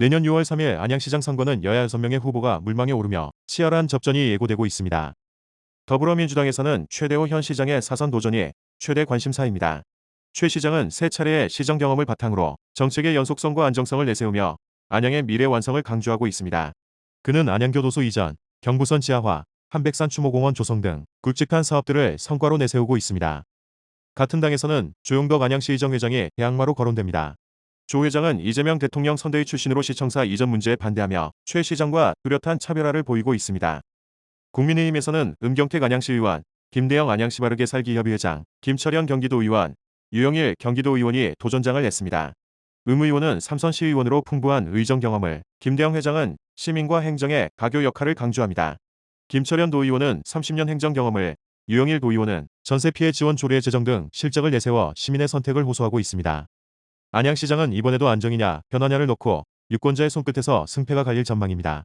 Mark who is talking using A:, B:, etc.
A: 내년 6월 3일 안양시장 선거는 여야 6명의 후보가 물망에 오르며 치열한 접전이 예고되고 있습니다. 더불어민주당에서는 최대호 현 시장의 사선 도전이 최대 관심사입니다. 최 시장은 세 차례의 시정 경험을 바탕으로 정책의 연속성과 안정성을 내세우며 안양의 미래 완성을 강조하고 있습니다. 그는 안양교도소 이전, 경부선 지하화, 한백산 추모공원 조성 등 굵직한 사업들을 성과로 내세우고 있습니다. 같은 당에서는 조용덕 안양시의정 회장이 대항마로 거론됩니다. 조 회장은 이재명 대통령 선대위 출신으로 시청사 이전 문제에 반대하며 최 시장과 뚜렷한 차별화를 보이고 있습니다. 국민의힘에서는 음경택 안양시 의원, 김대영 안양시 바르게 살기 협의회장, 김철현 경기도 의원, 유영일 경기도 의원이 도전장을 냈습니다. 음 의원은 삼선시 의원으로 풍부한 의정 경험을, 김대영 회장은 시민과 행정의 가교 역할을 강조합니다. 김철현 도의원은 30년 행정 경험을, 유영일 도의원은 전세 피해 지원 조례 제정 등 실적을 내세워 시민의 선택을 호소하고 있습니다. 안양시장은 이번에도 안정이냐 변화냐를 놓고 유권자의 손끝에서 승패가 갈릴 전망입니다.